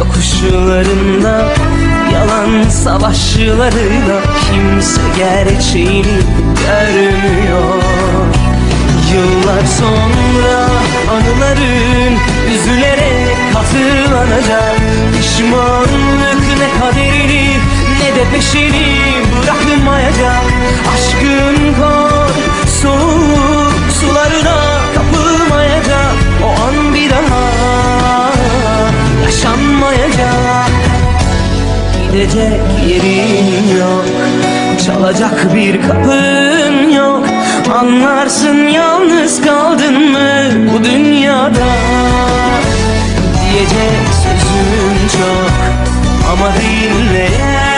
yokuşlarında Yalan savaşlarıyla kimse gerçeğini görmüyor. Yıllar sonra anıların üzülerek hatırlanacak Pişmanlık ne kaderini ne de peşini Gidecek yerin yok. Çalacak bir kapın yok. Anlarsın yalnız kaldın mı bu dünyada? Diyecek sözüm çok Ama dinleyen